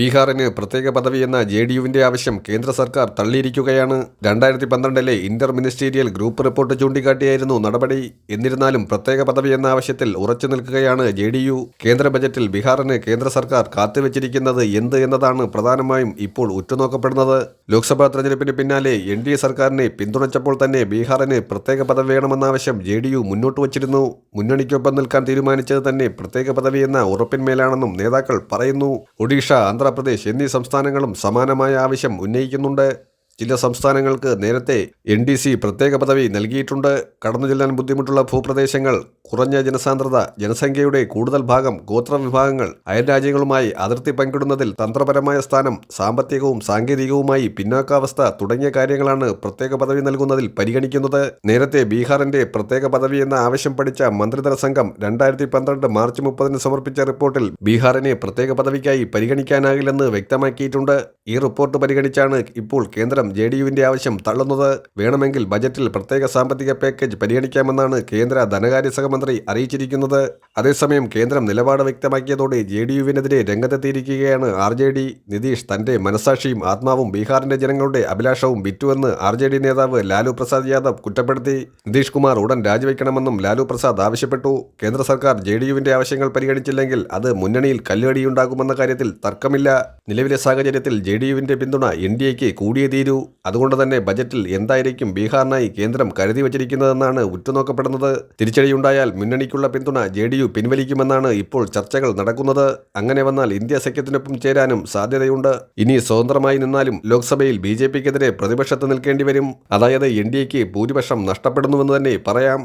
ബീഹാറിന് പ്രത്യേക പദവി എന്ന ജെ ഡി യുവിന്റെ ആവശ്യം കേന്ദ്ര സർക്കാർ തള്ളിയിരിക്കുകയാണ്. രണ്ടായിരത്തി പന്ത്രണ്ടിലെ ഇന്റർ മിനിസ്റ്റീരിയൽ ഗ്രൂപ്പ് റിപ്പോർട്ട് ചൂണ്ടിക്കാട്ടിയായിരുന്നു നടപടി. എന്നിരുന്നാലും പ്രത്യേക പദവി എന്ന ആവശ്യത്തിൽ ഉറച്ചു നിൽക്കുകയാണ് ജെ ഡി യു. കേന്ദ്ര ബജറ്റിൽ ബീഹാറിന് കേന്ദ്ര സർക്കാർ കാത്തുവച്ചിരിക്കുന്നത് എന്ത് എന്നതാണ് പ്രധാനമായും ഇപ്പോൾ ഉറ്റുനോക്കപ്പെടുന്നത്. ലോക്സഭാ തെരഞ്ഞെടുപ്പിന് പിന്നാലെ എൻ ഡി എ സർക്കാരിനെ പിന്തുണച്ചപ്പോൾ തന്നെ ബീഹാറിന് പ്രത്യേക പദവി വേണമെന്ന ആവശ്യം ജെ ഡി യു മുന്നോട്ട് വച്ചിരുന്നു. മുന്നണിക്കൊപ്പം നിൽക്കാൻ തീരുമാനിച്ചത് തന്നെ പ്രത്യേക പദവി എന്ന ഉറപ്പിന്മേലാണെന്നും നേതാക്കൾ പറയുന്നു. ഒഡീഷ ആന്ധ്രാപ്രദേശ് എന്നീ സംസ്ഥാനങ്ങളും സമാനമായ ആവശ്യം ഉന്നയിക്കുന്നുണ്ട്. ചില സംസ്ഥാനങ്ങൾക്ക് നേരത്തെ എൻ ഡി സി പ്രത്യേക പദവി നൽകിയിട്ടുണ്ട്. കടന്നു ചെല്ലാൻ ബുദ്ധിമുട്ടുള്ള ഭൂപ്രദേശങ്ങൾ കുറഞ്ഞ ജനസാന്ദ്രത ജനസംഖ്യയുടെ കൂടുതൽ ഭാഗം ഗോത്ര വിഭാഗങ്ങൾ അയൽരാജ്യങ്ങളുമായി അതിർത്തി പങ്കിടുന്നതിൽ തന്ത്രപരമായ സ്ഥാനം സാമ്പത്തികവും സാങ്കേതികവുമായി പിന്നാക്കാവസ്ഥ തുടങ്ങിയ കാര്യങ്ങളാണ് പ്രത്യേക പദവി നൽകുന്നതിൽ പരിഗണിക്കുന്നത്. നേരത്തെ ബീഹാറിന്റെ പ്രത്യേക പദവി എന്ന ആവശ്യം പഠിച്ച മന്ത്രിതല സംഘം രണ്ടായിരത്തി പന്ത്രണ്ട് മാർച്ച് മുപ്പതിന് സമർപ്പിച്ച റിപ്പോർട്ടിൽ ബീഹാറിനെ പ്രത്യേക പദവിക്കായി പരിഗണിക്കാനാകില്ലെന്ന് വ്യക്തമാക്കിയിട്ടുണ്ട്. ഈ റിപ്പോർട്ട് പരിഗണിച്ചാണ് ഇപ്പോൾ കേന്ദ്രം ജെ ഡി യുവിന്റെ ആവശ്യം തള്ളുന്നത് വേണമെങ്കിൽ ബജറ്റിൽ പ്രത്യേക സാമ്പത്തിക പാക്കേജ് പരിഗണിക്കാമെന്നാണ് കേന്ദ്ര ധനകാര്യ സഹമന്ത്രി അറിയിച്ചിരിക്കുന്നത്. അതേസമയം കേന്ദ്രം നിലപാട് വ്യക്തമാക്കിയതോടെ ജെ ഡി യുവിനെതിരെ രംഗത്തെത്തിയിരിക്കുകയാണ് ആർ ജെ ഡി. നിതീഷ് തന്റെ മനസാക്ഷിയും ആത്മാവും ബീഹാറിന്റെ ജനങ്ങളുടെ അഭിലാഷവും വിറ്റുവെന്ന് ആർ ജെ ഡി നേതാവ് ലാലു പ്രസാദ് യാദവ് കുറ്റപ്പെടുത്തി. നിതീഷ് കുമാർ ഉടൻ രാജിവെക്കണമെന്നും ലാലു പ്രസാദ് ആവശ്യപ്പെട്ടു. കേന്ദ്ര സർക്കാർ ജെ ഡി യുവിന്റെ ആവശ്യങ്ങൾ പരിഗണിച്ചില്ലെങ്കിൽ അത് മുന്നണിയിൽ കല്ലുകടിയുണ്ടാകുമെന്ന കാര്യത്തിൽ തർക്കമില്ല. നിലവിലെ സാഹചര്യത്തിൽ ജെ ഡി യുവിന്റെ പിന്തുണ എൻ ഡി എക്ക് കൂടിയേ തീരൂ. അതുകൊണ്ട് തന്നെ ബജറ്റിൽ എന്തായിരിക്കും ബീഹാറിനായി കേന്ദ്രം കരുതി വച്ചിരിക്കുന്നതെന്നാണ് ഉറ്റുനോക്കപ്പെടുന്നത്. തിരിച്ചടിയുണ്ടായാൽ മുന്നണിക്കുള്ള പിന്തുണ ജെ ഡി യു പിൻവലിക്കുമെന്നാണ് ഇപ്പോൾ ചർച്ചകൾ നടക്കുന്നത്. അങ്ങനെ വന്നാൽ ഇന്ത്യ സഖ്യത്തിനൊപ്പം ചേരാനും സാധ്യതയുണ്ട്. ഇനി സ്വതന്ത്രമായി നിന്നാലും ലോക്സഭയിൽ ബി ജെ പിക്കെതിരെ പ്രതിപക്ഷത്ത് നിൽക്കേണ്ടി വരും. അതായത് എൻ ഡി എക്ക് ഭൂരിപക്ഷം നഷ്ടപ്പെടുന്നുവെന്ന് തന്നെ പറയാം.